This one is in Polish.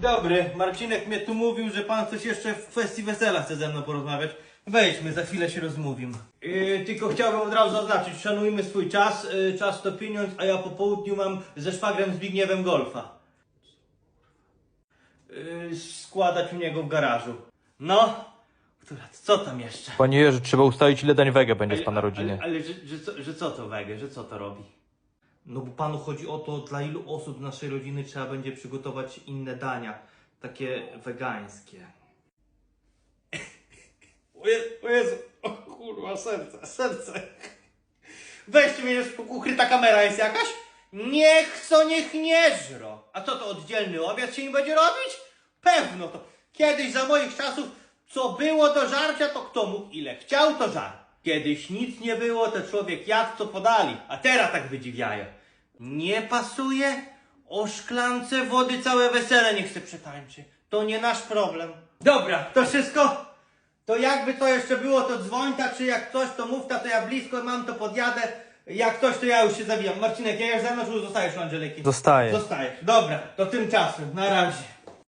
Dobry, Marcinek mnie tu mówił, że pan coś jeszcze w kwestii wesela chce ze mną porozmawiać. Wejdźmy, za chwilę się rozmówimy. Yy, tylko chciałbym od razu zaznaczyć, szanujmy swój czas, yy, czas to pieniądz, a ja po południu mam ze szwagrem Zbigniewem golfa. Yy, składać u niego w garażu. No, która, co tam jeszcze? Panie Jerzy, trzeba ustalić ile dań wege będzie z pana rodziny. Ale, ale że, że, co, że co to wege, że co to robi? No bo panu chodzi o to, dla ilu osób z naszej rodziny trzeba będzie przygotować inne dania, takie wegańskie. O Jezu, o, Jezu. o kurwa, serce, serce. Weźcie mnie, jest ukryta kamera jest jakaś? Niech co, niech nie żro. A co to, oddzielny obiad się im będzie robić? Pewno to. Kiedyś za moich czasów, co było do żarcia, to kto mógł ile chciał, to żar. Kiedyś nic nie było, to człowiek jadł, co podali. A teraz tak wydziwiają. Nie pasuje? O szklance wody całe wesele niech se przetańczy. To nie nasz problem. Dobra, to wszystko? To jakby to jeszcze było, to dzwońta, czy jak coś, to mówta, to ja blisko mam, to podjadę. Jak coś, to ja już się zawijam. Marcinek, ja już ze mną, czy zostajesz u Angeliki? Zostaję. Zostajesz. Dobra, to tymczasem. Na razie.